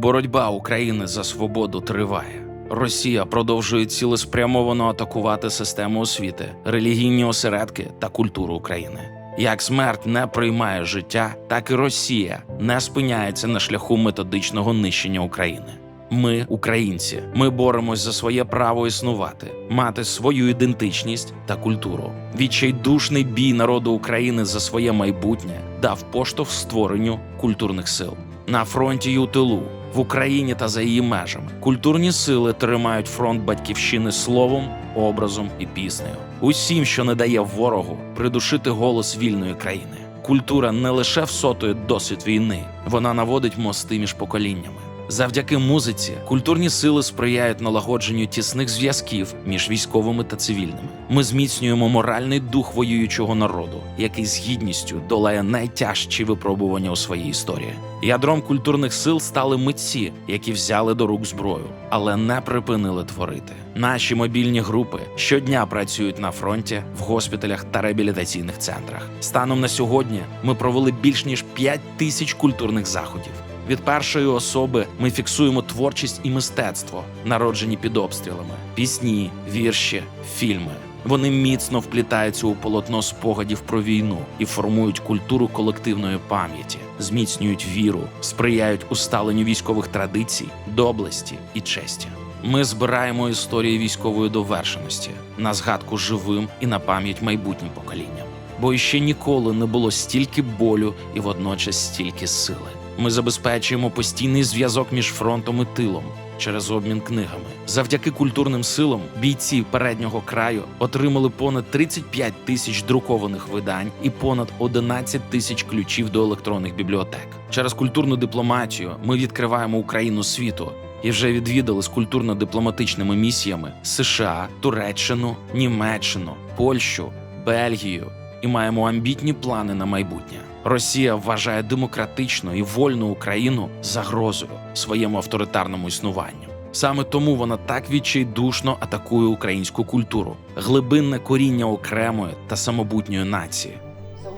Боротьба України за свободу триває. Росія продовжує цілеспрямовано атакувати систему освіти, релігійні осередки та культуру України. Як смерть не приймає життя, так і Росія не спиняється на шляху методичного нищення України. Ми, українці, ми боремось за своє право існувати, мати свою ідентичність та культуру. Відчайдушний бій народу України за своє майбутнє дав поштовх створенню культурних сил на фронті й у тилу, в Україні та за її межами. Культурні сили тримають фронт батьківщини словом, образом і піснею. Усім, що не дає ворогу придушити голос вільної країни. Культура не лише всотує досвід війни, вона наводить мости між поколіннями. Завдяки музиці культурні сили сприяють налагодженню тісних зв'язків між військовими та цивільними. Ми зміцнюємо моральний дух воюючого народу, який з гідністю долає найтяжчі випробування у своїй історії. Ядром культурних сил стали митці, які взяли до рук зброю, але не припинили творити. Наші мобільні групи щодня працюють на фронті, в госпіталях та реабілітаційних центрах. Станом на сьогодні ми провели більш ніж 5 тисяч культурних заходів. Від першої особи ми фіксуємо творчість і мистецтво, народжені під обстрілами, пісні, вірші, фільми. Вони міцно вплітаються у полотно спогадів про війну і формують культуру колективної пам'яті, зміцнюють віру, сприяють усталенню військових традицій, доблесті і честі. Ми збираємо історії військової довершеності на згадку живим і на пам'ять майбутнім поколінням. Бо іще ніколи не було стільки болю і водночас стільки сили. Ми забезпечуємо постійний зв'язок між фронтом і тилом через обмін книгами. Завдяки культурним силам бійці переднього краю отримали понад 35 тисяч друкованих видань і понад 11 тисяч ключів до електронних бібліотек. Через культурну дипломатію ми відкриваємо Україну світу і вже відвідали з культурно-дипломатичними місіями США, Туреччину, Німеччину, Польщу, Бельгію і маємо амбітні плани на майбутнє. Росія вважає демократичну і вольну Україну загрозою своєму авторитарному існуванню. Саме тому вона так відчайдушно атакує українську культуру, глибинне коріння окремої та самобутньої нації.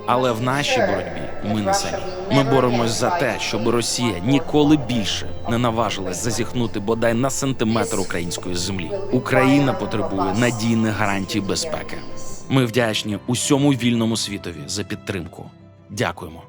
Але в нашій боротьбі ми не самі. Ми боремось за те, щоб Росія ніколи більше не наважилась зазіхнути бодай на сантиметр української землі. Україна потребує надійних гарантій безпеки. Ми вдячні усьому вільному світові за підтримку. Дякуємо.